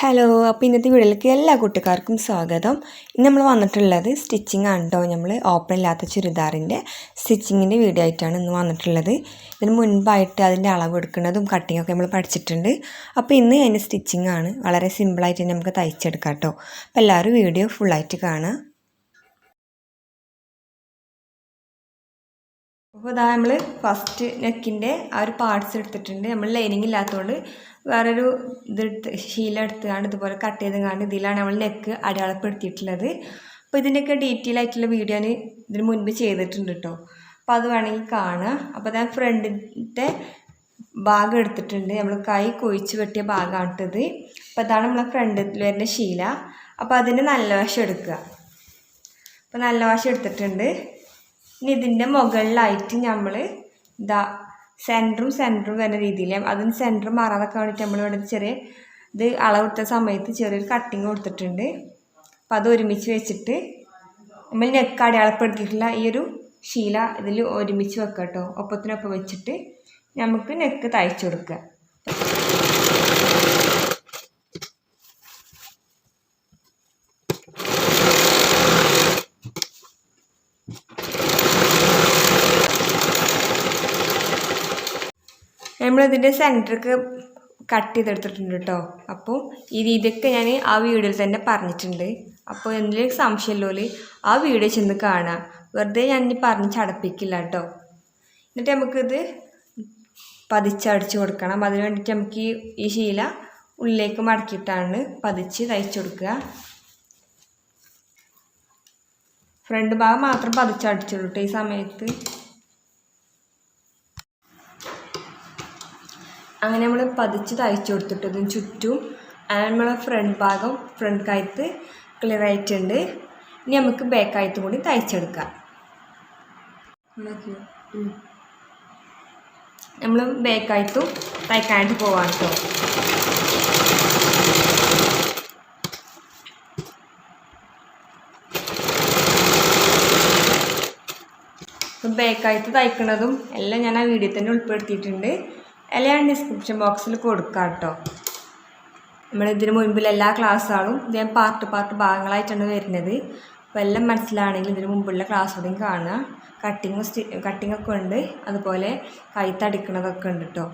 Hello അപ്പോൾ ഇന്നത്തെ വീഡിയോയിലേക്ക് എല്ലാ കൂട്ടുകാർക്കും സ്വാഗതം. ഇന്ന് നമ്മൾ വന്നിട്ടുള്ളത് സ്റ്റിച്ചിങ് ആണ് കേട്ടോ നമ്മൾ ഓപ്പൺ ഇല്ലാത്ത ചുരിദാറിന്റെ സ്റ്റിച്ചിങ്ങിന്റെ വീഡിയോ ആയിട്ടാണ് ഇന്ന് വന്നിട്ടുള്ളത്. ഇതിന് മുൻപായിട്ട് അതിന്റെ അളവ് എടുക്കുന്നതും കട്ടിങ് ഒക്കെ നമ്മൾ പഠിച്ചിട്ടുണ്ട്. അപ്പോൾ ഇന്ന് അതിന്റെ സ്റ്റിച്ചിങ് ആണ് വളരെ സിമ്പിളായിട്ട് തന്നെ നമുക്ക് തയ്ച്ചെടുക്കാം കേട്ടോ അപ്പോൾ എല്ലാവരും വീഡിയോ ഫുള്ളായിട്ട് കാണുക അപ്പോൾ ഇതാ നമ്മൾ ഫസ്റ്റ് നെക്കിന്റെ ആ ഒരു പാർട്സ് എടുത്തിട്ടുണ്ട്. നമ്മൾ ലൈനിങ് ഇല്ലാത്തതുകൊണ്ട് വേറൊരു ഇതെടുത്ത് ശീല എടുത്തുകൊണ്ട് ഇതുപോലെ കട്ട് ചെയ്തുകൊണ്ട് ഇതിലാണ് നമ്മൾ നെക്ക് അടയാളപ്പെടുത്തിയിട്ടുള്ളത്. അപ്പോൾ ഇതിന്റെയൊക്കെ ഡീറ്റെയിൽ ആയിട്ടുള്ള വീഡിയോ ഞാൻ ഇതിന് മുൻപ് ചെയ്തിട്ടുണ്ട് കേട്ടോ അപ്പോൾ അത് വേണമെങ്കിൽ കാണുക അപ്പോൾ ഞാൻ ഫ്രണ്ടിന്റെ ഭാഗം എടുത്തിട്ടുണ്ട്. നമ്മൾ കൈ കൊഴിച്ച് വെട്ടിയ ഭാഗമാണിട്ടത് അപ്പോൾ അതാണ് നമ്മളെ ഫ്രണ്ടിൽ വരുന്ന ശീല. അപ്പോൾ അതിന്റെ നല്ല വശം എടുക്കുക. അപ്പോൾ നല്ല വശം എടുത്തിട്ടുണ്ട്. ഇനി ഇതിന്റെ മുകളിലായിട്ട് നമ്മൾ ഇതാ സെന്ററും സെന്ററും വരുന്ന രീതിയിൽ. അതിന് സെന്റർ മാറാതൊക്കെ വേണ്ടിയിട്ട് നമ്മളിവിടെ ചെറിയ ഇത് അളവിട്ട സമയത്ത് ചെറിയൊരു കട്ടിങ് കൊടുത്തിട്ടുണ്ട്. അപ്പോൾ അത് ഒരുമിച്ച് വെച്ചിട്ട് നമ്മൾ നെക്ക് അടയാളപ്പെടുത്തിയിട്ടുള്ള ഈ ഒരു ശീല ഇതിൽ ഒരുമിച്ച് വെക്കുക കേട്ടോ ഒപ്പത്തിനൊപ്പം വെച്ചിട്ട് നമുക്ക് നെക്ക് തയ്ച്ചു കൊടുക്കുക. നമ്മളിതിന്റെ സെന്റർക്ക് കട്ട് ചെയ്തെടുത്തിട്ടുണ്ട് കേട്ടോ. അപ്പോൾ ഈ രീതിയൊക്കെ ഞാൻ ആ വീഡിയോയിൽ തന്നെ പറഞ്ഞിട്ടുണ്ട്. അപ്പോൾ എന്തെങ്കിലും സംശയമില്ലോൽ ആ വീഡിയോ ചെന്ന് കാണാം. വെറുതെ ഞാൻ ഇനി പറഞ്ഞ് ചടപ്പിക്കില്ല കേട്ടോ. എന്നിട്ട് നമുക്കിത് പതിച്ചടിച്ച് കൊടുക്കണം. അതിന് വേണ്ടിയിട്ട് നമുക്ക് ഈ ഈ ശീല ഉള്ളിലേക്ക് മടക്കിയിട്ടാണ് പതിച്ച് തയ്ച്ചു കൊടുക്കുക. ഫ്രണ്ട് ഭാഗം മാത്രം പതിച്ചടിച്ചുള്ളൂ കേട്ടോ ഈ സമയത്ത്. അങ്ങനെ നമ്മൾ പതിച്ച് തയ്ച്ചു കൊടുത്തിട്ട് ഇതിന് ചുറ്റും അങ്ങനെ നമ്മളെ ഫ്രണ്ട് ഭാഗം ഫ്രണ്ട് കയത്ത് ക്ലിയർ ആയിട്ടുണ്ട്. ഇനി നമുക്ക് ബാക്ക് കയത്തും കൂടി തയ്ച്ചെടുക്കാം. നമ്മൾ ബാക്ക് കയത്തും തയ്ക്കാനായിട്ട് പോവാം കേട്ടോ ബാക്കായിട്ട് തയ്ക്കുന്നതും എല്ലാം ഞാൻ ആ വീഡിയോ തന്നെ ഉൾപ്പെടുത്തിയിട്ടുണ്ട്. എല്ലാം ഡിസ്ക്രിപ്ഷൻ ബോക്സിൽ കൊടുക്കാം കേട്ടോ നമ്മൾ ഇതിന് മുൻപിൽ എല്ലാ ക്ലാസ്സുകളും ഞാൻ പാർട്ട് പാർട്ട് ഭാഗങ്ങളായിട്ടാണ് വരുന്നത്. അപ്പോൾ എല്ലാം മനസ്സിലാണെങ്കിൽ ഇതിന് മുമ്പുള്ള ക്ലാസ്സുകളും കാണുക. കട്ടിങ് സ്റ്റി കട്ടിങ് ഒക്കെ ഉണ്ട്. അതുപോലെ കൈത്തടിക്കണതൊക്കെ ഉണ്ട് കേട്ടോ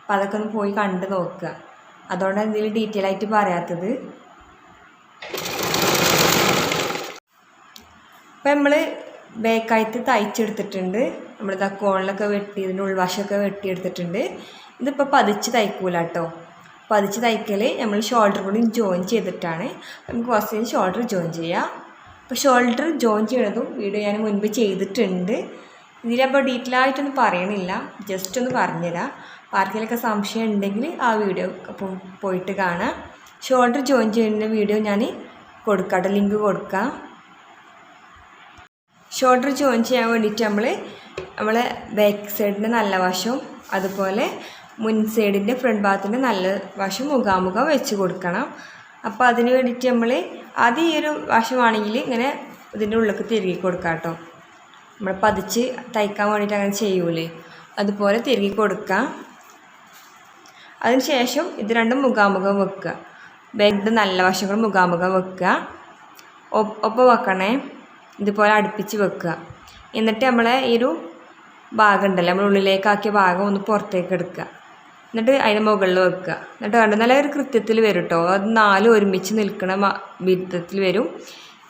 അപ്പോൾ അതൊക്കെ ഒന്ന് പോയി കണ്ട് നോക്കുക. അതുകൊണ്ടാണ് ഇതിൽ ഡീറ്റെയിൽ ആയിട്ട് പറയാത്തത്. അപ്പോൾ നമ്മൾ ബേക്കായിട്ട് തയ്ച്ചെടുത്തിട്ടുണ്ട്. നമ്മളിത് കോണിലൊക്കെ വെട്ടി ഇതിന്റെ ഉൾവശമൊക്കെ വെട്ടിയെടുത്തിട്ടുണ്ട്. ഇതിപ്പോൾ പതിച്ച് തയ്ക്കൂല കേട്ടോ പതിച്ച് തയ്ക്കൽ നമ്മൾ ഷോൾഡർ കൂടി ജോയിൻ ചെയ്തിട്ടാണ്. നമുക്ക് ഫസ്റ്റ് ഷോൾഡർ ജോയിൻ ചെയ്യാം. അപ്പോൾ ഷോൾഡർ ജോയിൻ ചെയ്യണതും വീഡിയോ ഞാൻ മുൻപ് ചെയ്തിട്ടുണ്ട്. ഇതിലപ്പോൾ ഡീറ്റെയിൽ ആയിട്ടൊന്നും പറയണില്ല. ജസ്റ്റ് ഒന്ന് പറഞ്ഞുതരാം. ആർക്കെങ്കിലൊക്കെ സംശയം ഉണ്ടെങ്കിൽ ആ വീഡിയോ പോയിട്ട് കാണാം. ഷോൾഡർ ജോയിൻ ചെയ്യുന്ന വീഡിയോ ഞാൻ കൊടുക്കാം. ലിങ്ക് കൊടുക്കാം. ഷോൾഡർ ജോയിൻ ചെയ്യാൻ വേണ്ടിയിട്ട് നമ്മൾ നമ്മളെ ബാക്ക് സൈഡിന്റെ നല്ല വശവും അതുപോലെ മുൻ സൈഡിന്റെ ഫ്രണ്ട് ഭാഗത്തിന്റെ നല്ല വശം മുഖാമുഖം വെച്ച് കൊടുക്കണം. അപ്പോൾ അതിന് വേണ്ടിയിട്ട് നമ്മൾ ആദ്യം ഈ ഒരു വശമാണെങ്കിൽ ഇങ്ങനെ ഇതിന്റെ ഉള്ളിലേക്ക് തിരുകി കൊടുക്കാം കേട്ടോ. നമ്മൾ പതിച്ച് തയ്ക്കാൻ വേണ്ടിയിട്ട് അങ്ങനെ ചെയ്യൂലേ. അതുപോലെ തിരുകി കൊടുക്കാം. അതിനുശേഷം ഇത് രണ്ടും മുഖാമുഖം വെക്കുക. ബാഗിന്റെ നല്ല വശങ്ങൾ മുഖാമുഖം വെക്കുക. ഒപ്പം വെക്കണേ. ഇതുപോലെ അടുപ്പിച്ച് വെക്കുക. എന്നിട്ട് നമ്മളെ ഈ ഒരു ഭാഗം ഉണ്ടല്ലോ നമ്മൾ ഉള്ളിലേക്കാക്കിയ ഭാഗം ഒന്ന് പുറത്തേക്ക് എടുക്കുക. എന്നിട്ട് അതിന് മുകളിൽ വെക്കുക. എന്നിട്ട് കണ്ട്? നല്ല ഒരു കൃത്യത്തിൽ വരും കേട്ടോ. അത് നാലും ഒരുമിച്ച് നിൽക്കണ വിധത്തിൽ വരും.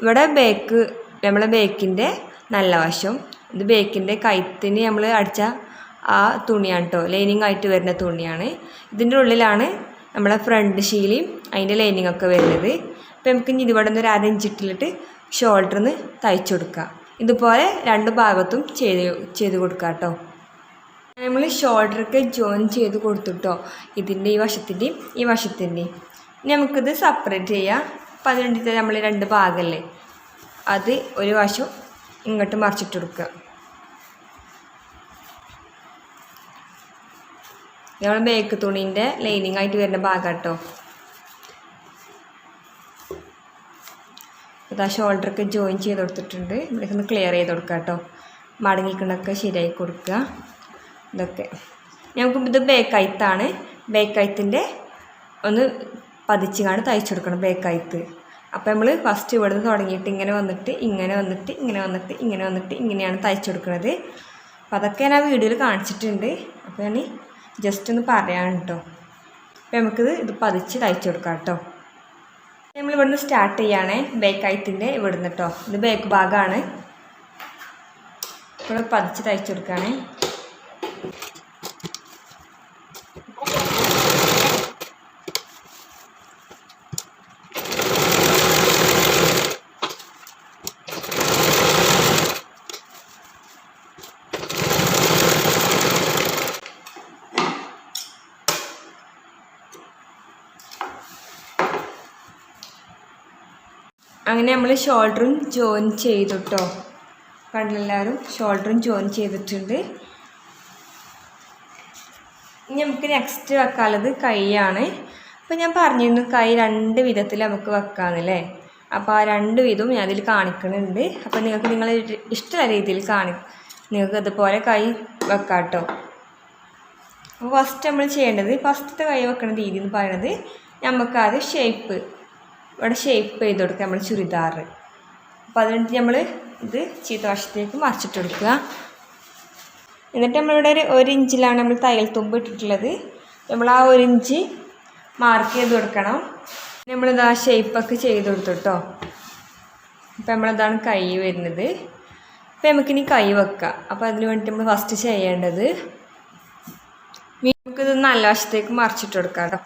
ഇവിടെ ബേക്ക് നമ്മളെ ബേക്കിന്റെ നല്ല വശം. ഇത് ബേക്കിന്റെ കൈത്തിന് നമ്മൾ അടിച്ച ആ തുണിയാണ് കേട്ടോ. ലൈനിങ് ആയിട്ട് വരുന്ന തുണിയാണ്. ഇതിന്റെ ഉള്ളിലാണ് നമ്മളെ ഫ്രണ്ട് ശീലയും അതിന്റെ ലൈനിങ് ഒക്കെ വരുന്നത്. അപ്പോൾ നമുക്ക് ഇനി ഇതുപോലെ നിന്ന് ഒരു അരഞ്ചിട്ടിലിട്ട് ഷോൾഡറിൽ നിന്ന് തയ്ച്ചു കൊടുക്കുക. ഇതുപോലെ രണ്ട് ഭാഗത്തും ചെയ്ത് ചെയ്ത് കൊടുക്കുക കേട്ടോ നമ്മൾ ഷോൾഡറൊക്കെ ജോയിൻ ചെയ്ത് കൊടുത്തിട്ടോ. ഇതിന്റെ ഈ വശത്തിന്റെയും ഈ വശത്തിന്റെയും ഇനി നമുക്കിത് സെപ്പറേറ്റ് ചെയ്യാം. അപ്പം നമ്മൾ രണ്ട് ഭാഗമല്ലേ അത് ഒരു വശം ഇങ്ങോട്ട് മറിച്ചിട്ട് കൊടുക്കുക. നമ്മൾ ബേക്ക് തുണീന്റെ ലൈനിങ് ആയിട്ട് വരുന്ന ഭാഗം കേട്ടോ ഇതാ ഷോൾഡറൊക്കെ ജോയിൻ ചെയ്ത് കൊടുത്തിട്ടുണ്ട്. ഇവിടേക്ക് ഒന്ന് ക്ലിയർ ചെയ്ത് കൊടുക്കുക കേട്ടോ. മടങ്ങിക്കണൊക്കെ ശരിയായി കൊടുക്കുക. ഇതൊക്കെ. ഞങ്ങൾക്ക് ഇത് ബേക്ക് ബേക്കൈത്തിന്റെ ഒന്ന് പതിച്ചുകാണ്ട് തയ്ച്ചു കൊടുക്കണം ബേക്കായിട്ട് അപ്പോൾ നമ്മൾ ഫസ്റ്റ് ഇവിടെ നിന്ന് തുടങ്ങിയിട്ട് ഇങ്ങനെ വന്നിട്ട് ഇങ്ങനെ വന്നിട്ട് ഇങ്ങനെ വന്നിട്ട് ഇങ്ങനെ വന്നിട്ട് ഇങ്ങനെയാണ് തയ്ച്ചു കൊടുക്കുന്നത് അപ്പോൾ അതൊക്കെ ഞാൻ വീഡിയോയിൽ കാണിച്ചിട്ടുണ്ട്. അപ്പോൾ ഞാൻ ജസ്റ്റ് ഒന്ന് പറയാൻ കേട്ടോ. അപ്പോൾ നമുക്കിത് ഇത് പതിച്ച് തയ്ച്ചു കൊടുക്കാം കേട്ടോ. നമ്മൾ ഇവിടുന്ന് സ്റ്റാർട്ട് ചെയ്യുകയാണേ ബേക്കായത്തിന്റെ ഇവിടുന്ന് കേട്ടോ ഇത് ബേക്ക് ഭാഗമാണ് ഇപ്പോൾ പതിച്ച് തയ്ച്ചു കൊടുക്കുകയാണേ അങ്ങനെ നമ്മൾ ഷോൾഡറും ജോയിൻ ചെയ്തു കേട്ടോ കണ്ടെല്ലാവരും ഷോൾഡറും ജോയിൻ ചെയ്തിട്ടുണ്ട്. ഇനി നമുക്ക് നെക്സ്റ്റ് വെക്കാനുള്ളത് കൈയാണ്. അപ്പോൾ ഞാൻ പറഞ്ഞിരുന്നു കൈ രണ്ട് വിധത്തിൽ നമുക്ക് വെക്കാമെന്നല്ലേ അപ്പോൾ ആ രണ്ട് വിധവും ഞാൻ അതിൽ കാണിക്കുന്നുണ്ട് അപ്പോൾ നിങ്ങൾക്ക് നിങ്ങൾ ഇഷ്ടമുള്ള രീതിയിൽ കാണി നിങ്ങൾക്ക് ഇതുപോലെ കൈ വെക്കാം കേട്ടോ അപ്പോൾ ഫസ്റ്റ് നമ്മൾ ചെയ്യേണ്ടത് ഫസ്റ്റത്തെ കൈ വെക്കുന്ന രീതി എന്ന് പറയുന്നത് നമുക്ക് ഷേപ്പ് ഇവിടെ ഷേപ്പ് ചെയ്ത് കൊടുക്കുക നമ്മൾ ചുരിദാർ അപ്പോൾ അതിനിട്ട് നമ്മൾ ഇത് ചീത്ത വശത്തേക്ക് മറിച്ചിട്ട് കൊടുക്കുക. എന്നിട്ട് നമ്മളിവിടെ ഒരു ഒരു ഇഞ്ചിലാണ് നമ്മൾ തയ്യൽ തുമ്പ് ഇട്ടിട്ടുള്ളത്. നമ്മൾ ആ ഒരു ഇഞ്ച് മാർക്ക് ചെയ്ത് കൊടുക്കണം. നമ്മളിത് ആ ഷേപ്പൊക്കെ ചെയ്ത് കൊടുത്തു കേട്ടോ അപ്പോൾ നമ്മളിതാണ് കൈ വരുന്നത്. അപ്പോൾ നമുക്കിനി കൈ വെക്കാം. അപ്പോൾ അതിന് വേണ്ടി നമ്മൾ ഫസ്റ്റ് ചെയ്യേണ്ടത്. നമുക്കിത് നല്ല വശത്തേക്ക് മറിച്ചിട്ട് കൊടുക്കാം കേട്ടോ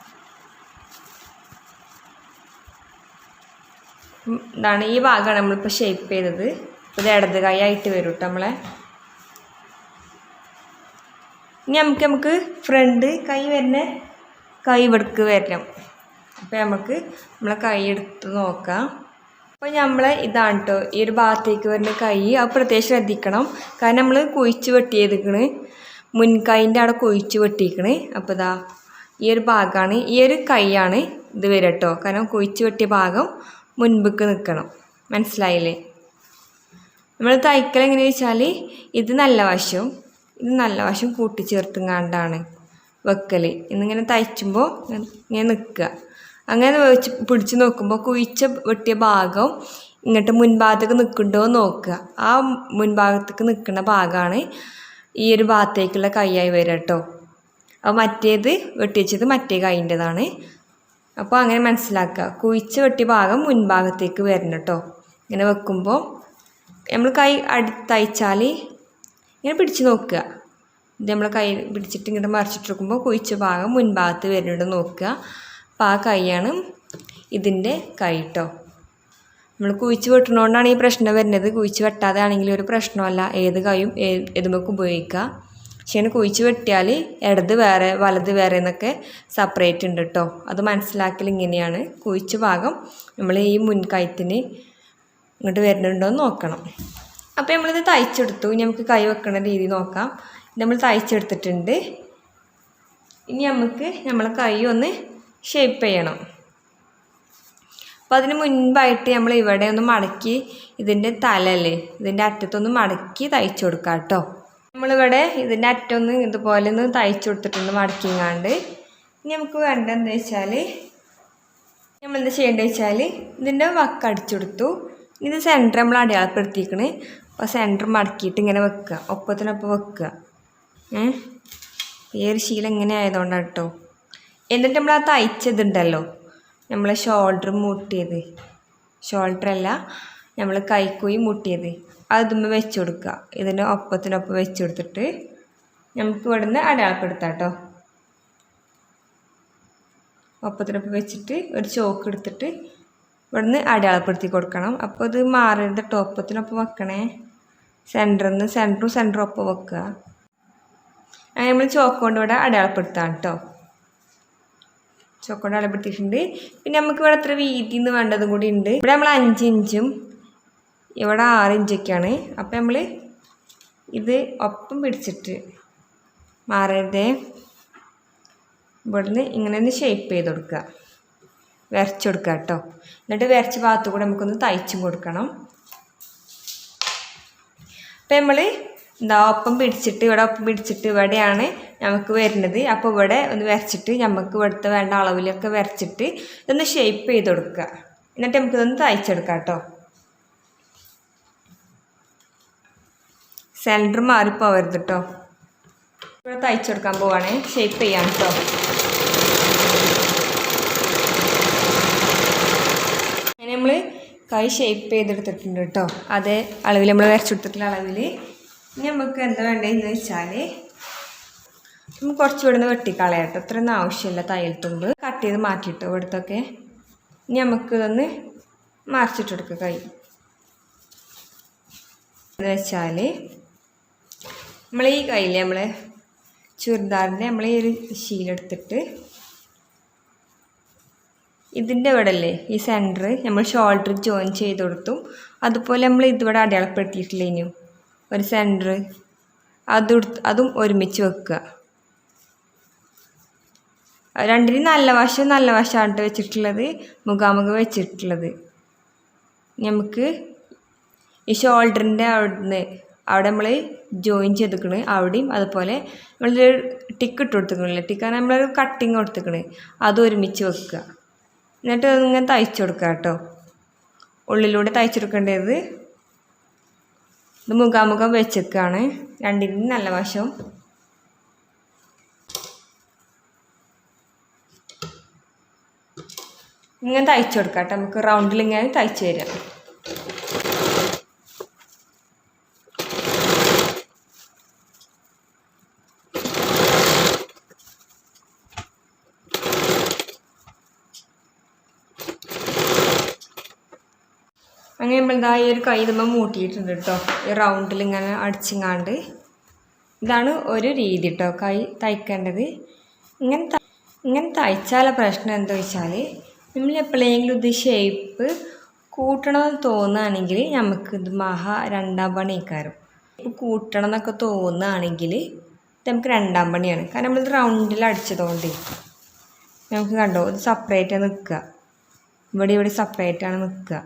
ഇതാണ് ഈ ഭാഗമാണ് നമ്മളിപ്പോൾ ഷേപ്പ് ചെയ്തത്. ഇത് ഇടത് കൈ ആയിട്ട് വരും കേട്ടോ നമ്മളെ. ഇനി നമുക്ക് നമുക്ക് ഫ്രണ്ട് കൈ വരുന്ന കൈ ഇവിടേക്ക് വരണം. അപ്പോൾ നമുക്ക് നമ്മളെ കൈ എടുത്ത് നോക്കാം. അപ്പോൾ നമ്മൾ ഇതാണ് കേട്ടോ ഈ ഒരു ഭാഗത്തേക്ക് വരുന്ന കൈ അത് പ്രത്യേകം ശ്രദ്ധിക്കണം. കാരണം നമ്മൾ കുഴിച്ച് വെട്ടിയതിക്കണ് മുൻകൈന്റെ അവിടെ കുഴിച്ച് വെട്ടിക്കണ് അപ്പോൾ ഇതാ ഈ ഒരു ഭാഗമാണ് ഈ ഒരു കൈയാണ് ഇത് വരട്ടോ കാരണം കുഴിച്ച് വെട്ടിയ ഭാഗം മുൻപിക്ക് നിൽക്കണം മനസ്സിലായില്ലേ? നമ്മൾ തയ്ക്കൽ എങ്ങനെ വെച്ചാൽ ഇത് നല്ല വശവും ഇത് നല്ല വശം കൂട്ടിച്ചേർത്തുങ്ങാണ്ടാണ് വെക്കൽ ഇന്നിങ്ങനെ തയ്ച്ചുമ്പോൾ ഇങ്ങനെ നിൽക്കുക അങ്ങനെ വെച്ച് പിടിച്ച് നോക്കുമ്പോൾ കുഴിച്ച വെട്ടിയ ഭാഗം ഇങ്ങോട്ട് മുൻഭാഗത്തേക്ക് നിൽക്കുന്നുണ്ടോ നോക്കുക ആ മുൻഭാഗത്തേക്ക് നിൽക്കുന്ന ഭാഗമാണ് ഈ ഒരു ഭാഗത്തേക്കുള്ള കൈയായി വരാട്ടോ കേട്ടോ അപ്പോൾ മറ്റേത് വെട്ടിവെച്ചത് മറ്റേ കൈന്റെതാണ് അപ്പോൾ അങ്ങനെ മനസ്സിലാക്കുക കുഴിച്ച് വെട്ടിയ ഭാഗം മുൻഭാഗത്തേക്ക് വരണം കേട്ടോ ഇങ്ങനെ വെക്കുമ്പോൾ നമ്മൾ കൈ അടി തയ്ച്ചാൽ ഇങ്ങനെ പിടിച്ച് നോക്കുക. ഇത് നമ്മൾ കൈ പിടിച്ചിട്ട് ഇങ്ങനെ മറിച്ചിട്ട് വെക്കുമ്പോൾ കുഴിച്ച ഭാഗം മുൻഭാഗത്ത് വരുന്നുണ്ട് നോക്കുക. അപ്പോൾ ആ കൈയാണ് ഇതിന്റെ കൈ കേട്ടോ നമ്മൾ കുഴിച്ച് വെട്ടണോണ്ടാണ് ഈ പ്രശ്നം വരുന്നത്. കുഴിച്ച് വെട്ടാതെ ആണെങ്കിൽ ഒരു പ്രശ്നമല്ല. ഏത് കൈയും ഏതുമൊക്കെ ഉപയോഗിക്കുക. പക്ഷേ ഇങ്ങനെ കുഴിച്ച് വെട്ടിയാൽ ഇടത് വേറെ വലത് വേറെ എന്നൊക്കെ സെപ്പറേറ്റ് ഉണ്ട് കേട്ടോ അത് മനസ്സിലാക്കൽ ഇങ്ങനെയാണ്. കുഴിച്ച് ഭാഗം നമ്മൾ ഈ മുൻകയത്തിന് ഇങ്ങോട്ട് വരുന്നുണ്ടോ എന്ന് നോക്കണം. അപ്പോൾ നമ്മളിത് തയ്ച്ചെടുത്തു. ഇനി നമുക്ക് കൈ വെക്കണ രീതി നോക്കാം. നമ്മൾ തയ്ച്ചെടുത്തിട്ടുണ്ട്. ഇനി നമുക്ക് നമ്മളെ കൈ ഒന്ന് ഷേപ്പ് ചെയ്യണം. അപ്പോൾ അതിന് മുൻപായിട്ട് നമ്മൾ ഇവിടെ ഒന്ന് മടക്കി ഇതിന്റെ തലല്ലേ ഇതിന്റെ അറ്റത്തൊന്ന് മടക്കി തയ്ച്ചു കൊടുക്കാം കേട്ടോ നമ്മളിവിടെ ഇതിന്റെ അറ്റമൊന്ന് ഇതുപോലെ ഒന്ന് തയ്ച്ചു കൊടുത്തിട്ടുണ്ട് മടക്കിങ്ങാണ്ട്. ഇനി നമുക്ക് വേണ്ടതെന്ന് വെച്ചാൽ നമ്മൾ എന്താ ചെയ്യേണ്ടത് വെച്ചാൽ ഇതിന്റെ വക്ക് അടിച്ചു കൊടുത്തു. ഇത് സെന്റർ നമ്മൾ അടയാളപ്പെടുത്തിക്കണ് അപ്പോൾ സെന്റർ മടക്കിയിട്ട് ഇങ്ങനെ വെക്കുക. ഒപ്പത്തിനൊപ്പം വെക്കുക. ഈ ഒരു ശീലം ഇങ്ങനെ ആയതുകൊണ്ടാണ് കേട്ടോ. എന്നിട്ട് നമ്മൾ ആ തയ്ച്ചതുണ്ടല്ലോ നമ്മൾ ഷോൾഡർ മുട്ടിയത്. ഷോൾഡർ അല്ല നമ്മൾ കൈക്കുയി മുട്ടിയത്. അത് ഇതുമ്മ വെച്ച് കൊടുക്കുക ഇതിന്റെ ഒപ്പത്തിനൊപ്പം വെച്ച് കൊടുത്തിട്ട് നമുക്ക് ഇവിടുന്ന് അടയാളപ്പെടുത്താം കേട്ടോ ഒപ്പത്തിനൊപ്പം വെച്ചിട്ട് ഒരു ചോക്ക് എടുത്തിട്ട് ഇവിടുന്ന് അടയാളപ്പെടുത്തി കൊടുക്കണം. അപ്പോൾ ഇത് മാറരുത് കേട്ടോ ഒപ്പത്തിനൊപ്പം വെക്കണേ. സെന്ററിൽ നിന്ന് സെന്ററും സെന്ററും ഒപ്പം വെക്കുക. അങ്ങനെ നമ്മൾ ചോക്ക് കൊണ്ട് ഇവിടെ അടയാളപ്പെടുത്താം കേട്ടോ ചോക്ക് അടയാളപ്പെടുത്തിയിട്ടുണ്ട്. പിന്നെ നമുക്ക് ഇവിടെ എത്ര വീതി എന്ന് വേണ്ടതും കൂടി ഉണ്ട്. ഇവിടെ നമ്മൾ അഞ്ച് ഇഞ്ചും ഇവിടെ ആറ് ഇഞ്ചൊക്കെയാണ് അപ്പം നമ്മൾ ഇത് ഒപ്പം പിടിച്ചിട്ട് മാറരുതേ. ഇവിടുന്ന് ഇങ്ങനെ ഒന്ന് ഷേപ്പ് ചെയ്ത് കൊടുക്കുക. വരച്ച് കൊടുക്കുക കേട്ടോ. എന്നിട്ട് വരച്ച ഭാഗത്തു കൂടെ നമുക്കൊന്ന് തയ്ച്ചും കൊടുക്കണം. അപ്പം നമ്മൾ എന്താ ഒപ്പം പിടിച്ചിട്ട് ഇവിടെ ഒപ്പം പിടിച്ചിട്ട് ഇവിടെയാണ് നമുക്ക് വരുന്നത്. അപ്പോൾ ഇവിടെ ഒന്ന് വരച്ചിട്ട് നമുക്ക് ഇവിടുത്തെ വേണ്ട അളവിലൊക്കെ വരച്ചിട്ട് ഇതൊന്ന് ഷേപ്പ് ചെയ്ത് കൊടുക്കുക. എന്നിട്ട് നമുക്കിതൊന്ന് തയ്ച്ചെടുക്കാം കേട്ടോ. സെന്റർ മാറിപ്പോവരുത് കേട്ടോ ഇവിടെ തയ്ച്ചെടുക്കാൻ പോവാണേ. ഷേപ്പ് ചെയ്യാൻ കേട്ടോ അങ്ങനെ നമ്മൾ കൈ ഷേപ്പ് ചെയ്തെടുത്തിട്ടുണ്ട് കേട്ടോ അതേ അളവിൽ നമ്മൾ വരച്ചെടുത്തിട്ടുള്ള അളവിൽ ഇനി നമുക്ക് എന്താ വേണ്ടതെന്ന് വെച്ചാൽ നമുക്ക് കുറച്ച് ഇവിടെ നിന്ന് വെട്ടിക്കളയാം കേട്ടോ ഇത്രയൊന്നും ആവശ്യമില്ല തയ്യൽ തുമ്പ്. കട്ട് ചെയ്ത് മാറ്റിയിട്ടോ ഇവിടുത്തൊക്കെ. ഇനി നമുക്ക് ഇതൊന്ന് മറിച്ചിട്ടെടുക്കുക കൈ. എന്ന് വെച്ചാൽ നമ്മൾ ഈ കയ്യിൽ നമ്മൾ ചുരിദാറിന്റെ നമ്മൾ ഈ ഒരു ശീലെടുത്തിട്ട് ഇതിന്റെ ഇവിടെ അല്ലേ ഈ സെന്റർ നമ്മൾ ഷോൾഡർ ജോയിൻ ചെയ്ത് കൊടുത്തും അതുപോലെ നമ്മൾ ഇതിവിടെ അടയാളപ്പെടുത്തിയിട്ടില്ല ഇനിയും ഒരു സെന്റർ അത് അതും ഒരുമിച്ച് വെക്കുക. രണ്ടിനും നല്ല വശം നല്ല വശമായിട്ട് വെച്ചിട്ടുള്ളത് മുഖാമുഖം വെച്ചിട്ടുള്ളത്. നമുക്ക് ഈ ഷോൾഡറിന്റെ അവിടുന്ന് അവിടെ നമ്മൾ ജോയിൻ ചെയ്തിക്കണ്. അവിടെയും അതുപോലെ നമ്മളൊരു ടിക്ക് ഇട്ട് കൊടുത്തിക്കണില്ല ടിക്കാൻ നമ്മളൊരു കട്ടിങ് കൊടുത്തിക്കണ്. അത് ഒരുമിച്ച് വെക്കുക. എന്നിട്ട് ഇങ്ങനെ തയ്ച്ചു കൊടുക്കുക കേട്ടോ. ഉള്ളിലൂടെ തയ്ച്ചെടുക്കേണ്ടത് ഇത് മുഖാമുഖം വെച്ചേക്കാണ്. രണ്ടിനും നല്ല വശം. ഇങ്ങനെ തയ്ച്ചു കൊടുക്കാം കേട്ടോ. നമുക്ക് റൗണ്ടിൽ ഇങ്ങനെ തയ്ച്ചു തരാം. ഇതാ ഈ ഒരു കൈ നമ്മൾ മൂട്ടിയിട്ടുണ്ട് കേട്ടോ. ഈ റൗണ്ടിൽ ഇങ്ങനെ അടിച്ചിങ്ങാണ്ട്. ഇതാണ് ഒരു രീതി കേട്ടോ കൈ തയ്ക്കേണ്ടത്. ഇങ്ങനെ ഇങ്ങനെ തയ്ച്ചാല പ്രശ്നം എന്താ വെച്ചാൽ നമ്മൾ എപ്പോഴെങ്കിലും ഇത് ഷേപ്പ് കൂട്ടണമെന്ന് തോന്നുകയാണെങ്കിൽ നമുക്ക് ഇത് മഹാ രണ്ടാം പണിക്കാരും ഇപ്പോൾ കൂട്ടണം എന്നൊക്കെ തോന്നുകയാണെങ്കിൽ ഇത് നമുക്ക് രണ്ടാം പണിയാണ്. കാരണം നമ്മളിത് റൗണ്ടിൽ അടിച്ചതുകൊണ്ട് നമുക്ക് കണ്ടോ ഇത് സെപ്പറേറ്റ് നിൽക്കുക ഇവിടെ ഇവിടെ സെപ്പറേറ്റാണ് നിൽക്കുക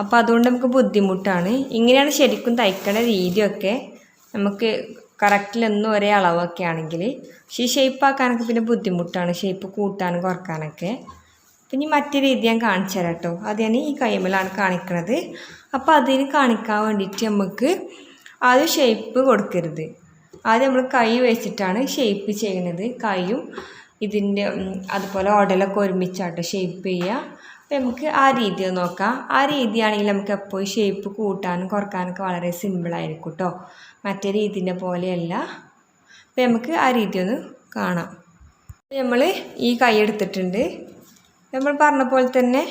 അപ്പോൾ അതുകൊണ്ട് നമുക്ക് ബുദ്ധിമുട്ടാണ്. ഇങ്ങനെയാണ് ശരിക്കും തയ്ക്കേണ്ട രീതിയൊക്കെ നമുക്ക് കറക്റ്റിലൊന്നും ഒരേ അളവൊക്കെ ആണെങ്കിൽ. പക്ഷേ ഈ ഷേപ്പ് ആക്കാനൊക്കെ പിന്നെ ബുദ്ധിമുട്ടാണ്. ഷേപ്പ് കൂട്ടാനും കുറക്കാനൊക്കെ. പിന്നെ മറ്റു രീതി ഞാൻ കാണിച്ചു തരാം കേട്ടോ. അത് ഞാൻ ഈ കൈമലാണ് കാണിക്കണത്. അപ്പോൾ അതിന് കാണിക്കാൻ വേണ്ടിയിട്ട് നമുക്ക് ആദ്യം ഷേപ്പ് കൊടുക്കരുത്. ആദ്യം നമ്മൾ കൈ വെച്ചിട്ടാണ് ഷേപ്പ് ചെയ്യുന്നത് കൈയും ഇതിന്റെ അതുപോലെ ഉടലൊക്കെ ഒരുമിച്ചാട്ടോ ഷേപ്പ് ചെയ്യുക. അപ്പോൾ നമുക്ക് ആ രീതി നോക്കാം. ആ രീതിയാണെങ്കിൽ നമുക്ക് എപ്പോഴും ഷേപ്പ് കൂട്ടാനും കുറക്കാനൊക്കെ വളരെ സിമ്പിളായിരിക്കും കേട്ടോ മറ്റേ രീതിന്റെ പോലെയല്ല. അപ്പോൾ നമുക്ക് ആ രീതി ഒന്ന് കാണാം. നമ്മൾ ഈ കൈ എടുത്തിട്ടുണ്ട്. നമ്മൾ പറഞ്ഞ പോലെ തന്നെ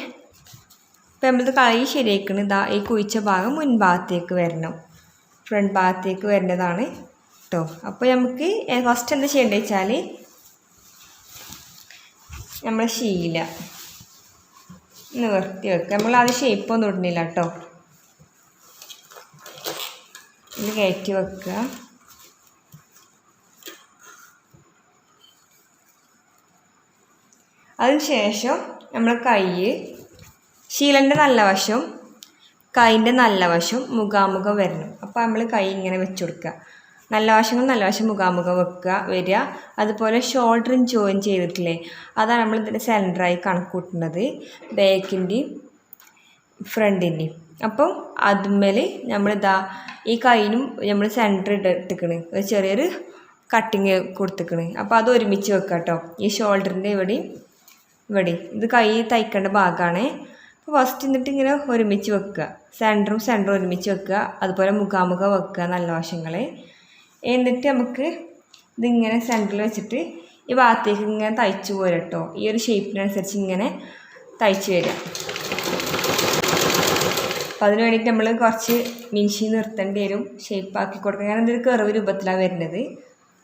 ഇപ്പം നമ്മൾ കൈ ശരിയാക്കണം ഇതാ ഈ കുഴിച്ച ഭാഗം മുൻഭാഗത്തേക്ക് വരണം. ഫ്രണ്ട് ഭാഗത്തേക്ക് വരേണ്ടതാണ് കേട്ടോ അപ്പോൾ നമുക്ക് ഫസ്റ്റ് എന്താ ചെയ്യേണ്ടത് വെച്ചാൽ നമ്മളെ ശീല. നിവർത്തി വെക്കുക നമ്മൾ അത് ഷേപ്പൊന്നും ഇടുന്നില്ല കേട്ടോ ഇത് കയറ്റി വെക്കുക അതിന് ശേഷം നമ്മൾ കൈ ശീലന്റെ നല്ല വശം കൈന്റെ നല്ല വശം മുഖാമുഖം വരണം. അപ്പോൾ നമ്മൾ കൈ ഇങ്ങനെ വെച്ച് കൊടുക്കുക നല്ല വശങ്ങൾ നല്ല വശം മുഖാമുഖം വെക്കുക വരിക. അതുപോലെ ഷോൾഡറും ജോയിൻ ചെയ്തിട്ടില്ലേ? അതാണ് നമ്മൾ ഇതിന്റെ സെന്ററായി കണക്കൂട്ടുന്നത്. ബാക്കിന്റെയും ഫ്രണ്ടിന്റെയും അപ്പം അതുമേൽ നമ്മളിതാ ഈ കൈനും നമ്മൾ സെന്റർ ഇട്ടിക്കണ്. ഒരു ചെറിയൊരു കട്ടിങ് കൊടുത്തിക്കണ്. അപ്പോൾ അത് ഒരുമിച്ച് വെക്കുക കേട്ടോ ഈ ഷോൾഡറിന്റെ ഇവിടെയും ഇവിടെയും. ഇത് കൈ തയ്ക്കേണ്ട ഭാഗമാണ് അപ്പോൾ ഫസ്റ്റ് എന്നിട്ട് ഇങ്ങനെ ഒരുമിച്ച് വെക്കുക. സെന്ററും സെന്ററും ഒരുമിച്ച് വെക്കുക. അതുപോലെ മുഖാമുഖം വെക്കുക നല്ല വശങ്ങളെ. എന്നിട്ട് നമുക്ക് ഇതിങ്ങനെ സെന്ററിൽ വെച്ചിട്ട് ഈ ഭാഗത്തേക്ക് ഇങ്ങനെ തയ്ച്ചു കേട്ടോ ഈ ഒരു ഷേപ്പിനനുസരിച്ച് ഇങ്ങനെ തയ്ച്ചു വരിക. അപ്പം അതിന് വേണ്ടിയിട്ട് നമ്മൾ കുറച്ച് മിൻഷി നിർത്തേണ്ടി വരും. ഷേപ്പാക്കി കൊടുക്കുക കാരണം ഇതൊരു കറിവ് രൂപത്തിലാണ് വരുന്നത്.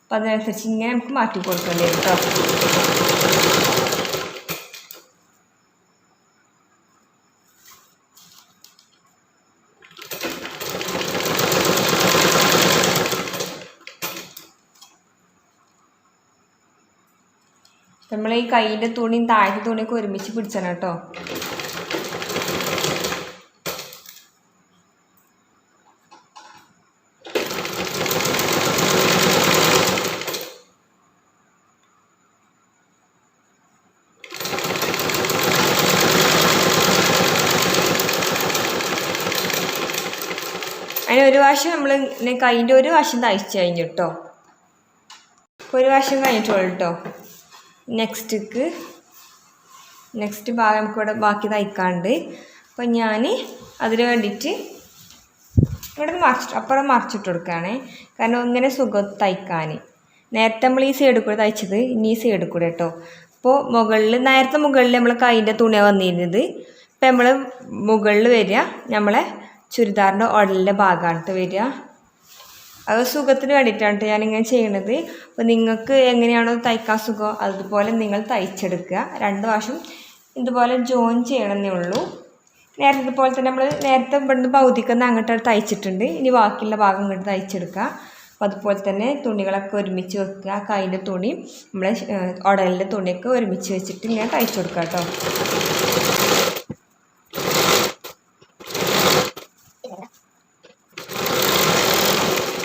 അപ്പം അതിനനുസരിച്ച് ഇങ്ങനെ നമുക്ക് മാറ്റി കൊടുക്കേണ്ടി വരും കേട്ടോ കൈയിന്റെ തുണിയും താഴത്തെ തുണിയൊക്കെ ഒരുമിച്ച് പിടിച്ചാണ് കേട്ടോ. അങ്ങനെ ഒരു വശം നമ്മൾ കൈന്റെ ഒരു വശം തയ്ച്ചു കഴിഞ്ഞു കേട്ടോ ഒരു വശം കഴിഞ്ഞിട്ടുള്ളൂ കേട്ടോ. നെക്സ്റ്റ്ക്ക്. നെക്സ്റ്റ് ഭാഗം നമുക്ക് ഇവിടെ ബാക്കി തയ്ക്കാണ്ട് അപ്പം ഞാൻ അതിന് വേണ്ടിയിട്ട് ഇവിടെ മറിച്ചിട്ട് അപ്പുറം മറിച്ചിട്ട് കൊടുക്കുകയാണേ. കാരണം ഇങ്ങനെ സുഖം തയ്ക്കാൻ നേരത്തെ നമ്മൾ ഈ സൈഡിൽ കൂടെ തയ്ച്ചത് ഇനി ഈ സൈഡിൽ കൂടെ കേട്ടോ അപ്പോൾ മുകളിൽ നേരത്തെ മുകളിൽ നമ്മൾ കൈന്റെ തുണി വന്നിരുന്നത്. ഇപ്പം നമ്മൾ മുകളിൽ വരിക നമ്മളെ ചുരിദാറിന്റെ ഉടലിന്റെ ഭാഗമായിട്ട് വരിക. അത് സുഖത്തിന് വേണ്ടിയിട്ടാണ് ഞാനിങ്ങനെ ചെയ്യണത്. അപ്പോൾ നിങ്ങൾക്ക് എങ്ങനെയാണോ തയ്ക്കാൻ സുഖം അതുപോലെ നിങ്ങൾ തയ്ച്ചെടുക്കുക. രണ്ട് വർഷം ഇതുപോലെ ജോയിൻ ചെയ്യണമെന്നേ ഉള്ളൂ. നേരത്തെ ഇതുപോലെ തന്നെ നമ്മൾ നേരത്തെ ഇവിടുന്ന് ഭൗതിക്കുന്ന അങ്ങോട്ട് തയ്ച്ചിട്ടുണ്ട്. ഇനി ബാക്കിയുള്ള ഭാഗം ഇങ്ങോട്ട് തയ്ച്ചെടുക്കുക. അപ്പോൾ അതുപോലെ തന്നെ തുണികളൊക്കെ ഒരുമിച്ച് വെക്കുക. കൈന്റെ തുണി നമ്മളെ ഉടലിന്റെ തുണിയൊക്കെ ഒരുമിച്ച് വെച്ചിട്ട് ഇങ്ങനെ തയ്ച്ചു കൊടുക്കുക കേട്ടോ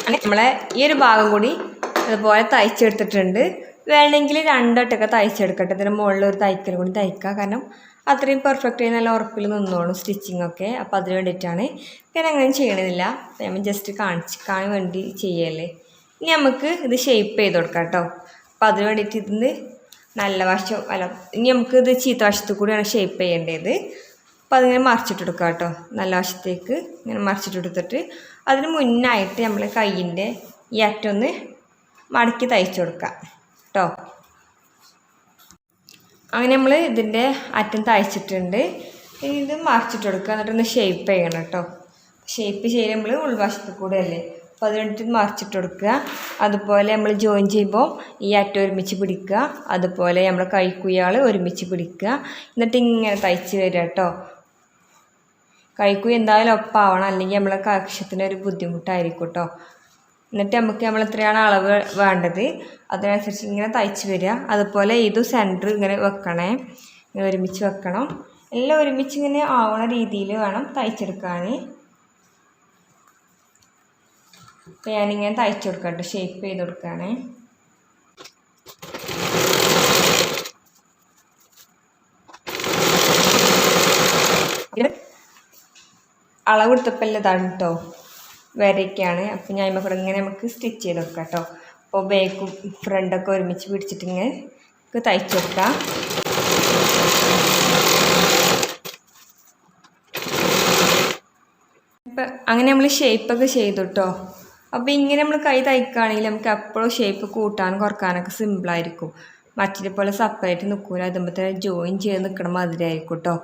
അങ്ങനെ നമ്മളെ ഈ ഒരു ഭാഗം കൂടി അതുപോലെ തയ്ച്ചെടുത്തിട്ടുണ്ട്. വേണമെങ്കിൽ രണ്ടൊട്ടൊക്കെ തയ്ച്ചെടുക്കട്ടെ. ഇതിന് മുകളിൽ ഒരു തയ്ക്കൽ കൂടി തയ്ക്കുക കാരണം അത്രയും പെർഫെക്റ്റ് ആയി നല്ല ഉറപ്പിൽ നിന്നോളും സ്റ്റിച്ചിങ് ഒക്കെ. അപ്പോൾ അതിന് വേണ്ടിയിട്ടാണ് ഞാൻ അങ്ങനെ ചെയ്യണമെന്നില്ല ഞാൻ ജസ്റ്റ് കാണിക്കാൻ വേണ്ടി ചെയ്യല്ലേ ഇനി നമുക്ക് ഇത് ഷേപ്പ് ചെയ്ത് കൊടുക്കാം കേട്ടോ. അപ്പോൾ അതിന് വേണ്ടിയിട്ട് ഇതിന് നല്ല വശം അല്ല ഇനി നമുക്ക് ഇത് ചീത്ത വശത്തു കൂടിയാണ് ഷേപ്പ് ചെയ്യേണ്ടത്. അപ്പോൾ അതിങ്ങനെ മറിച്ചിട്ട് എടുക്കുക കേട്ടോ നല്ല വശത്തേക്ക് ഇങ്ങനെ മറിച്ചിട്ട് കൊടുത്തിട്ട് അതിന് മുന്നായിട്ട് നമ്മൾ കയ്യിന്റെ ഈ അറ്റൊന്ന് മടക്കി തയ്ച്ചു കൊടുക്കുക കേട്ടോ അങ്ങനെ നമ്മൾ ഇതിന്റെ അറ്റം തയ്ച്ചിട്ടുണ്ട്. ഇനി ഇത് മറിച്ചിട്ട് കൊടുക്കുക എന്നിട്ട് ഒന്ന് ഷേപ്പ് ചെയ്യണം കേട്ടോ ഷേപ്പ് ചെയ്ത് നമ്മൾ ഉൾവശത്ത് കൂടെ അല്ലേ അപ്പോൾ അത് വേണ്ടിയിട്ട് മറിച്ചിട്ട് കൊടുക്കുക അതുപോലെ നമ്മൾ ജോയിൻ ചെയ്യുമ്പോൾ ഈ അറ്റം ഒരുമിച്ച് പിടിക്കുക അതുപോലെ നമ്മൾ കൈക്കുയാൾ ഒരുമിച്ച് പിടിക്കുക എന്നിട്ട് ഇങ്ങനെ തയ്ച്ച് വരിക കേട്ടോ കൈക്കുയി എന്തായാലും ഒപ്പാവണം. അല്ലെങ്കിൽ നമ്മളെ കക്ഷത്തിന് ഒരു ബുദ്ധിമുട്ടായിരിക്കും കേട്ടോ എന്നിട്ട് നമുക്ക് നമ്മൾ എത്രയാണ് അളവ് വേണ്ടത്? അതിനനുസരിച്ച് ഇങ്ങനെ തയ്ച്ച് വരിക. അതുപോലെ ഇത് സെന്റർ ഇങ്ങനെ വെക്കണേ. ഒരുമിച്ച് വെക്കണം. എല്ലാം ഒരുമിച്ച് ഇങ്ങനെ ആവണ രീതിയിൽ വേണം തയ്ച്ചെടുക്കാൻ. അപ്പോൾ ഞാനിങ്ങനെ തയ്ച്ചു കൊടുക്കാം കേട്ടോ ഷേപ്പ് ചെയ്ത് കൊടുക്കുകയാണേ അളവെടുത്തപ്പോൾ ഇതാണ് കേട്ടോ വരയ്ക്കാണ്. അപ്പോൾ ഞാൻ കൂടെ ഇങ്ങനെ നമുക്ക് സ്റ്റിച്ച് ചെയ്ത് നോക്കാം കേട്ടോ അപ്പോൾ ബാക്കും ഫ്രണ്ടൊക്കെ ഒരുമിച്ച് പിടിച്ചിട്ട് ഇങ്ങനെ നമുക്ക് തയ്ച്ചു കൊടുക്കാം അങ്ങനെ നമ്മൾ ഷേപ്പൊക്കെ ചെയ്തു കേട്ടോ അപ്പോൾ ഇങ്ങനെ നമ്മൾ കൈ തയ്ക്കുകയാണെങ്കിൽ നമുക്ക് എപ്പോഴും ഷേപ്പ് കൂട്ടാനും കുറക്കാനൊക്കെ സിമ്പിളായിരിക്കും മറ്റേ പോലെ സെപ്പറേറ്റ് നിൽക്കൂല അതുമ്പോൾ തന്നെ ജോയിൻ ചെയ്ത് നിൽക്കണ മാതിരി ആയിരിക്കും കേട്ടോ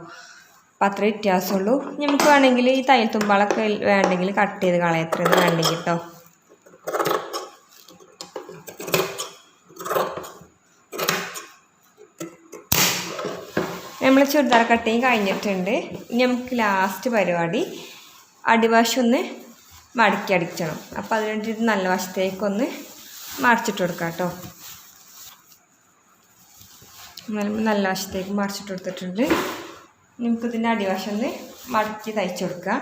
അപ്പോൾ അത്ര വ്യത്യാസമുള്ളൂ. നമുക്ക് വേണമെങ്കിൽ ഈ തയ്യൽ തുമ്പാളൊക്കെ വേണ്ടെങ്കിൽ കട്ട് ചെയ്ത് കളയാം. അത്രയും വേണ്ടെങ്കിൽ കേട്ടോ നമ്മൾ ചുരിദാർ കട്ടിങ് കഴിഞ്ഞിട്ടുണ്ട്. ഇനി നമുക്ക് ലാസ്റ്റ് പരിപാടി. അടിവശം ഒന്ന് മടക്കി അടിക്കണം. അപ്പോൾ അതിന് വേണ്ടിയിട്ട് നല്ല വശത്തേക്കൊന്ന് മറിച്ചിട്ട് കൊടുക്കാം കേട്ടോ നല്ല വശത്തേക്ക് മറിച്ചിട്ട് കൊടുത്തിട്ടുണ്ട്. നമുക്ക് ഇതിന്റെ അടിവശം ഒന്ന് മടക്കി തയ്ച്ചു കൊടുക്കുക.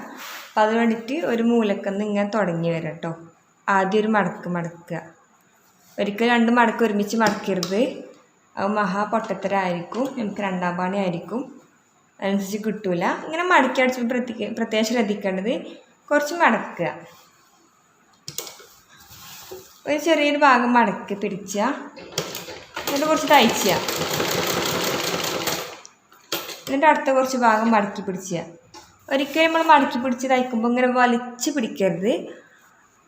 അപ്പം അത് വേണ്ടിയിട്ട് ഒരു മൂലക്കന്ന് ഇങ്ങനെ തുടങ്ങി വരാം കേട്ടോ. ആദ്യം ഒരു മടക്ക് മടക്കുക. ഒരിക്കൽ രണ്ട് മടക്ക് ഒരുമിച്ച് മടക്കരുത്. അത് മഹാ പൊട്ടത്തരായിരിക്കും. നമുക്ക് രണ്ടാം പണി ആയിരിക്കും. അതനുസരിച്ച് കിട്ടൂല. ഇങ്ങനെ മടക്കി അടിച്ച് പ്രത്യേക പ്രത്യേകം ശ്രദ്ധിക്കേണ്ടത് കുറച്ച് മടക്കുക. ഒരു ചെറിയൊരു ഭാഗം മടക്കി പിടിച്ച എന്നിട്ട് കുറച്ച് തയ്ച്ച. എന്നിട്ട് അടുത്ത കുറച്ച് ഭാഗം മടക്കി പിടിച്ചുക ഒരിക്കലും നമ്മൾ മടക്കി പിടിച്ച് തയ്ക്കുമ്പോൾ ഇങ്ങനെ വലിച്ച് പിടിക്കരുത്.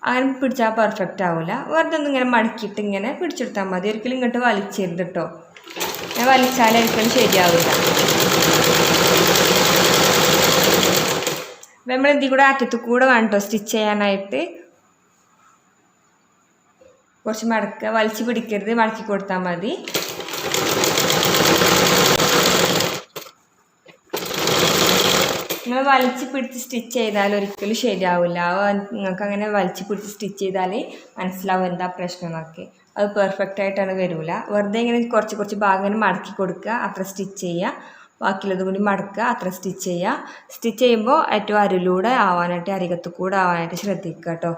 അങ്ങനെ പിടിച്ചാൽ പെർഫെക്റ്റ് ആവില്ല വെറുതെ ഒന്ന് ഇങ്ങനെ മടക്കിയിട്ട് ഇങ്ങനെ പിടിച്ചെടുത്താൽ മതി. ഒരിക്കലും ഇങ്ങോട്ട് വലിച്ചരുത് കേട്ടോ ഞാൻ വലിച്ചാലേ ഒരിക്കലും ശരിയാവില്ല നമ്മൾ ഇതിൽ കൂടെ അറ്റത്ത് കൂടെ വേണം കേട്ടോ സ്റ്റിച്ച് ചെയ്യാനായിട്ട്. കുറച്ച് മടക്കുക വലിച്ച് പിടിക്കരുത്. മടക്കി കൊടുത്താൽ മതി. നിങ്ങൾ വലിച്ച് പിടിച്ച് സ്റ്റിച്ച് ചെയ്താൽ ഒരിക്കലും ശരിയാവില്ല. നിങ്ങൾക്ക് അങ്ങനെ വലിച്ച് പിടിച്ച് സ്റ്റിച്ച് ചെയ്താൽ മനസ്സിലാവും എന്താ പ്രശ്നം എന്നൊക്കെ. അത് പെർഫെക്റ്റ് ആയിട്ടാണ് വരില്ല വെറുതെ ഇങ്ങനെ കുറച്ച് കുറച്ച് ഭാഗം ഇങ്ങനെ മടക്കി കൊടുക്കുക അത്ര സ്റ്റിച്ച് ചെയ്യുക. ബാക്കിയുള്ളത് കൂടി മടക്കുക അത്ര സ്റ്റിച്ച് ചെയ്യുക. സ്റ്റിച്ച് ചെയ്യുമ്പോൾ ഏറ്റവും അരിലൂടെ ആവാനായിട്ട് അരികത്ത് കൂടെ ആവാനായിട്ട് ശ്രദ്ധിക്കുക കേട്ടോ.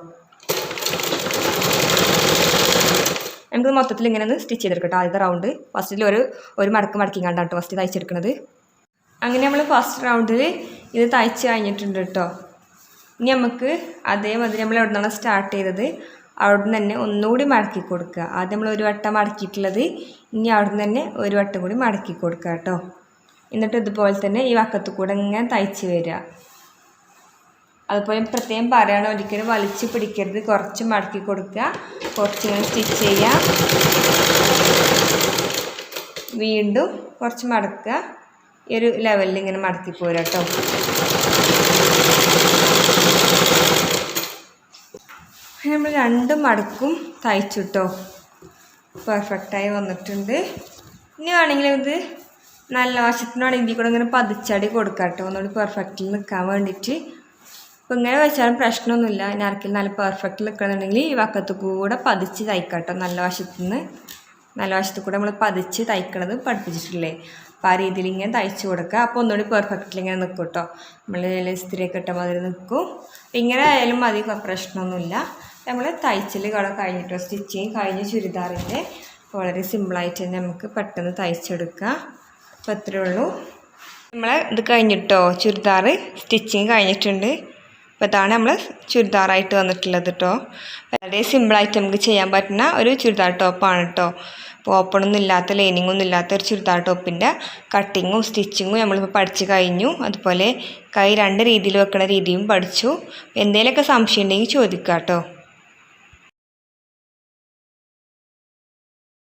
നമുക്ക് മൊത്തത്തിൽ ഇങ്ങനെ ഒന്ന് സ്റ്റിച്ച് ചെയ്തെടുക്കട്ടോ ആദ്യത്തെ റൗണ്ട് ഫസ്റ്റിൽ ഒരു ഒരു മടക്ക് മടക്കിങ്ങാണ്ടാണ് കേട്ടോ ഫസ്റ്റ് തയ്ച്ചെടുക്കുന്നത് അങ്ങനെ നമ്മൾ ഫസ്റ്റ് റൗണ്ടിൽ ഇത് തയ്ച്ച് കഴിഞ്ഞിട്ടുണ്ട് കേട്ടോ. ഇനി നമുക്ക് അതേമാതിരി നമ്മൾ എവിടെ നിന്നാണ് സ്റ്റാർട്ട് ചെയ്തത് അവിടെ നിന്ന് തന്നെ ഒന്നുകൂടി മടക്കി കൊടുക്കുക. ആദ്യം നമ്മൾ ഒരു വട്ടം മടക്കിയിട്ടുള്ളത് ഇനി അവിടെ നിന്ന് തന്നെ ഒരു വട്ടം കൂടി മടക്കി കൊടുക്കുക കേട്ടോ. എന്നിട്ട് ഇതുപോലെ തന്നെ ഈ വക്കത്തു കൂടെ ഇങ്ങനെ തയ്ച്ച് വരിക. അതുപോലെ പ്രത്യേകം പറയണം ഒരിക്കലും വലിച്ച് പിടിക്കരുത്. കുറച്ച് മടക്കി കൊടുക്കുക കുറച്ച് ഇങ്ങനെ സ്റ്റിച്ച് ചെയ്യുക. വീണ്ടും കുറച്ച് മടക്കുക. ഈ ഒരു ലെവലിൽ ഇങ്ങനെ മടക്കി പോരാ കേട്ടോ. നമ്മൾ രണ്ട് മടക്കും തയ്ച്ചു കേട്ടോ പെർഫെക്റ്റായി വന്നിട്ടുണ്ട്. ഇനി വേണമെങ്കിൽ ഇത് നല്ല വശത്തിനാണെങ്കിൽ ഇതിൽ കൂടെ ഇങ്ങനെ പതിച്ചടി കൊടുക്കാം കേട്ടോ ഒന്നുകൂടി പെർഫെക്റ്റിൽ നിൽക്കാൻ വേണ്ടിയിട്ട്. അപ്പോൾ ഇങ്ങനെ വെച്ചാലും പ്രശ്നമൊന്നുമില്ല. ആർക്കെങ്കിലും നല്ല പെർഫെക്റ്റ് നിൽക്കണമെന്നുണ്ടെങ്കിൽ ഈ വക്കത്ത് കൂടെ പതിച്ച് തയ്ക്കാം കേട്ടോ നല്ല വശത്തു നിന്ന് നല്ല വശത്ത് കൂടെ നമ്മൾ പതിച്ച് തയ്ക്കണത് പഠിപ്പിച്ചിട്ടില്ലേ? അപ്പോൾ ആ രീതിയിൽ ഇങ്ങനെ തയ്ച്ച് കൊടുക്കുക. അപ്പോൾ ഒന്നുകൂടി പെർഫെക്റ്റിൽ ഇങ്ങനെ നിൽക്കും കേട്ടോ നമ്മൾ ഇസ്തിരിയൊക്കെ ഇട്ട മാതിരി നിൽക്കും. ഇങ്ങനെ ആയാലും മതി പ്രശ്നമൊന്നുമില്ല. നമ്മൾ തയ്ച്ചിൽ കള കഴിഞ്ഞിട്ടോ സ്റ്റിച്ചിങ് കഴിഞ്ഞ് ചുരിദാറിന്റെ വളരെ സിമ്പിളായിട്ട് തന്നെ നമുക്ക് പെട്ടെന്ന് തയ്ച്ചെടുക്കാം. അപ്പോൾ അത്രേ ഉള്ളൂ. നമ്മൾ ഇത് കഴിഞ്ഞിട്ടോ ചുരിദാർ സ്റ്റിച്ചിങ് കഴിഞ്ഞിട്ടുണ്ട്. അപ്പോൾ ഇതാണ് നമ്മൾ ചുരിദാറായിട്ട് വന്നിട്ടുള്ളത് കേട്ടോ വളരെ സിമ്പിളായിട്ട് നമുക്ക് ചെയ്യാൻ പറ്റുന്ന ഒരു ചുരിദാർ ടോപ്പാണ് കേട്ടോ ഓപ്പണൊന്നും ഇല്ലാത്ത ലൈനിങ് ഒന്നും ഇല്ലാത്ത ഒരു ചുരിദാർ ടോപ്പിന്റെ കട്ടിങ്ങും സ്റ്റിച്ചിങ്ങും നമ്മളിപ്പോൾ പഠിച്ചു കഴിഞ്ഞു. അതുപോലെ കൈ രണ്ട് രീതിയിൽ വെക്കുന്ന രീതിയും പഠിച്ചു. എന്തെങ്കിലുമൊക്കെ സംശയം ഉണ്ടെങ്കിൽ ചോദിക്കാം കേട്ടോ